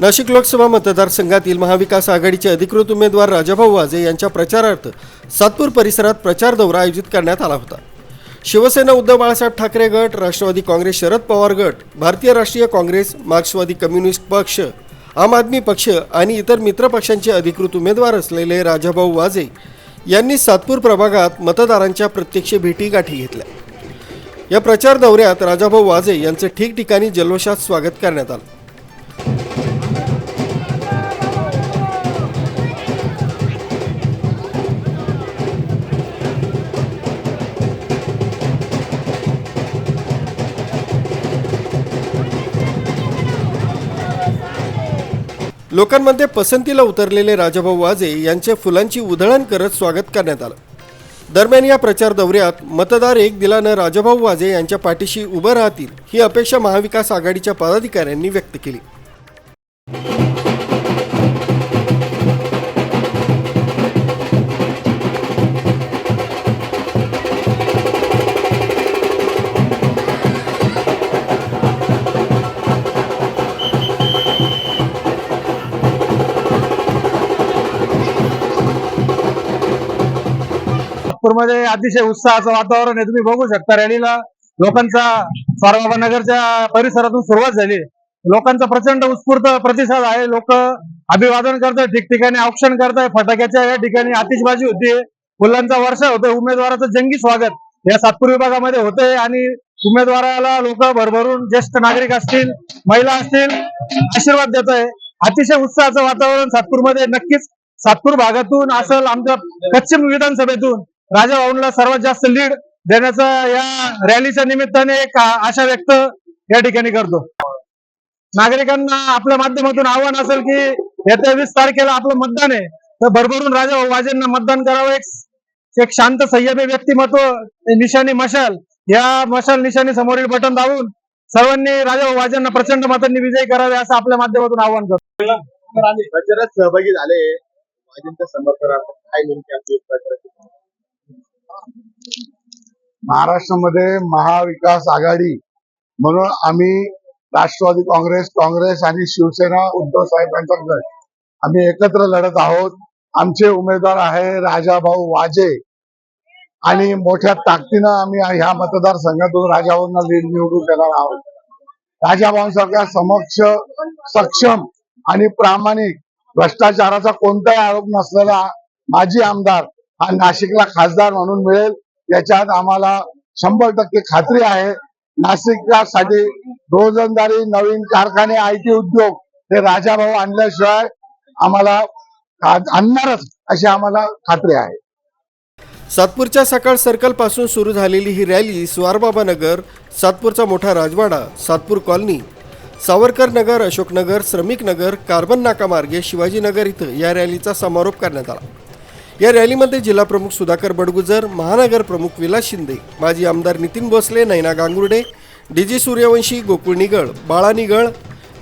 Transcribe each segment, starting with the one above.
नाशिक लोकसभा मतदारसंघातील महाविकास आघाडीचे अधिकृत उमेदवार राजाभाऊ वाजे यांच्या प्रचारार्थ सातपूर परिसरात प्रचार दौरा आयोजित करण्यात आला होता. शिवसेना उद्धव बाळासाहेब ठाकरे गट राष्ट्रवादी काँग्रेस शरद पवार गट भारतीय राष्ट्रीय काँग्रेस मार्क्सवादी कम्युनिस्ट पक्ष आम आदमी पक्ष आणि इतर मित्रपक्षांचे अधिकृत उमेदवार असलेले राजाभाऊ वाजे यांनी सातपूर प्रभागात मतदारांच्या प्रत्यक्ष भेटी गाठी घेतल्या. या प्रचार दौऱ्यात राजाभाऊ वाजे यांचे ठिकठिकाणी जल्लोषात स्वागत करण्यात आलं. लोकांमध्ये पसंतीला उतरलेले राजाभाऊ वाजे यांचे फुलांची उधळण करत स्वागत करण्यात आलं. दरम्यान या प्रचार दौऱ्यात मतदार एक दिलानं राजाभाऊ वाजे यांच्या पाठीशी उभं राहतील ही अपेक्षा महाविकास आघाडीच्या पदाधिकाऱ्यांनी व्यक्त केली. नागपूरमध्ये अतिशय उत्साहाचं वातावरण आहे. तुम्ही बघू शकता रॅलीला. लोकांचा सारबाबा नगरच्या परिसरातून सुरुवात झाली. लोकांचा प्रचंड उत्स्फूर्त प्रतिसाद आहे. लोक अभिवादन करतात ठिकठिकाणी औक्षण करताय फटाक्याच्या या ठिकाणी आतिषबाजी होती फुलांचा वर्षा होतोय. उमेदवाराचं जंगी स्वागत या सातपूर विभागामध्ये होतंय आणि उमेदवाराला लोक भरभरून ज्येष्ठ नागरिक असतील महिला असतील आशीर्वाद देत आहे अतिशय उत्साहाचं वातावरण सातपूरमध्ये. नक्कीच सातपूर भागातून असेल आमच्या पश्चिम विधानसभेतून. राजा भाऊंना सर्वात जास्त लीड देण्याचा या रॅलीच्या निमित्ताने एक आशा व्यक्त या ठिकाणी करतो. नागरिकांना आपल्या माध्यमातून आव्हान असेल की येत्या वीस तारखेला आपलं मतदान आहे तर भरभरून राजा भाऊ वाजेंना मतदान करावं. एक एक शांत संयमी व्यक्तिमत्व निशाणी मशाल या मशाल निशाणी समोरील बटन दाबून सर्वांनी राजा भाऊ वाजेंना प्रचंड मतांनी विजयी करावे असं आपल्या माध्यमातून आव्हान करतो. प्रचारात सहभागी झाले. वाजेंच्या समर्थनार्थ काय नेमकी महाराष्ट्रामध्ये महाविकास आघाडी म्हणून आम्ही राष्ट्रवादी काँग्रेस काँग्रेस आणि शिवसेना उद्धव साहेबांचा गट. आम्ही एकत्र लढत आहोत. आमचे उमेदवार आहे राजाभाऊ वाजे. आणि मोठ्या ताकदीनं आम्ही ह्या मतदारसंघातून राजाभाऊंना लीड निवडून देणार आहोत. राजाभाऊंसारख्या समक्ष सक्षम आणि प्रामाणिक भ्रष्टाचाराचा कोणताही आरोप नसलेला माजी आमदार हा नाशिकला खासदार म्हणून मिळेल. याच्यात आम्हाला शंभर टक्के खात्री आहे. नाशिकसाठी रोजंदारी नवीन कारखाने आय टी उद्योग हे राजाभाऊ आणल्याशिवाय आम्हाला आणणारच अशी आम्हाला खात्री आहे. सातपूरच्या सकाळ सर्कलपासून सुरू झालेली ही रॅली स्वारबाबा नगर सातपूरचा मोठा राजवाडा सातपूर कॉलनी सावरकर नगर अशोकनगर श्रमिक नगर कार्बन नाका मार्गे शिवाजीनगर इथं या रॅलीचा समारोप करण्यात आला. या रॅलीमध्ये जिल्हाप्रमुख सुधाकर बडगुजर महानगर प्रमुख विलास शिंदे माजी आमदार नितीन भोसले नैना गांगुर्डे डीजी सूर्यवंशी गोकुळ निगळ बाळा निगळ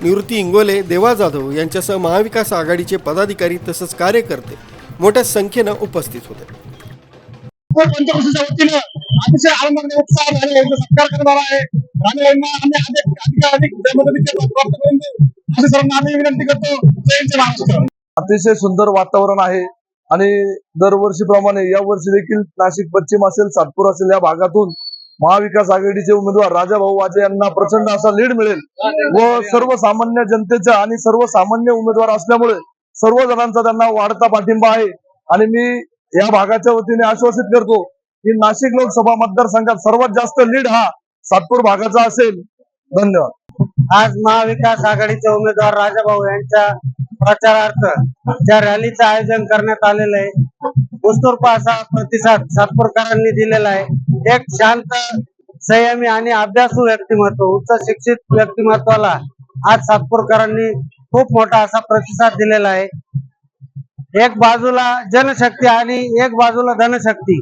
निवृत्ती इंगोले देवा जाधव यांच्यासह महाविकास आघाडीचे पदाधिकारी तसंच कार्यकर्ते मोठ्या संख्येनं उपस्थित होते. पंचवर्षाच्या वतीनं अतिशय आनंदाने उत्साह झाले यांचा सत्कार करणार आहे आणि यांना आम्ही अधिक अधिक सर्वांना आम्ही विनंती करतो जय महाराष्ट्र अतिशय सुंदर वातावरण आहे. आणि दरवर्षीप्रमाणे या वर्षी देखील नाशिक पश्चिम असेल सातपूर असेल या भागातून महाविकास आघाडीचे उमेदवार राजाभाऊ वाजे यांना प्रचंड असा लीड मिळेल व सर्वसामान्य जनतेचा आणि सर्वसामान्य उमेदवार असल्यामुळे सर्व जणांचा त्यांना वाढता पाठिंबा आहे. आणि मी या भागाच्या वतीने आश्वासित करतो की नाशिक लोकसभा मतदारसंघात सर्वात जास्त लीड हा सातपूर भागाचा असेल. धन्यवाद. आज महाविकास आघाडीचे उमेदवार राजाभाऊ यांच्या प्रचारार्थ ज्या रॅलीचं आयोजन करण्यात आलेलं आहे. उत्स्फूर्त असा प्रतिसाद सातपूरकरांनी दिलेला आहे. एक शांत संयमी आणि अभ्यासू व्यक्तिमत्व उच्च शिक्षित व्यक्तिमत्वाला आज सातपूरकरांनी खूप मोठा असा प्रतिसाद दिलेला आहे. एक बाजूला जनशक्ती आणि एक बाजूला धनशक्ती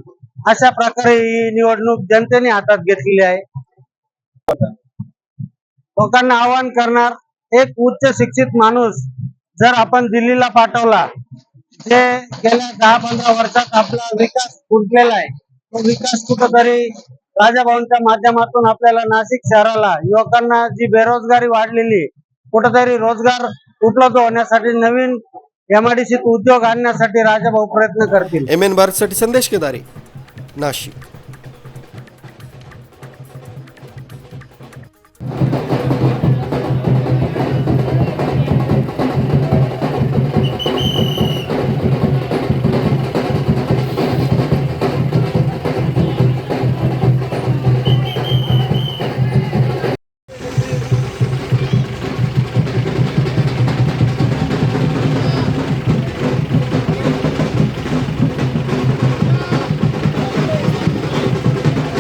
अशा प्रकारे ही निवडणूक जनतेने हातात घेतलेली आहे. लोकांना आवाहन करणार एक उच्च शिक्षित माणूस जर आपण दिल्लीला पाठवला जे गेल्या दहा पंधरा वर्षात आपला विकास फुटलेला आहे तो विकास कुठंतरी राजाभाऊंच्या माध्यमातून आपल्याला नाशिक शहराला युवकांना जी बेरोजगारी वाढलेली कुठंतरी रोजगार उपलब्ध होण्यासाठी नवीन एमआयडीसीत उद्योग आणण्यासाठी राजाभाऊ प्रयत्न करतील. एम एन भारतसाठी संदेश केदारी नाशिक.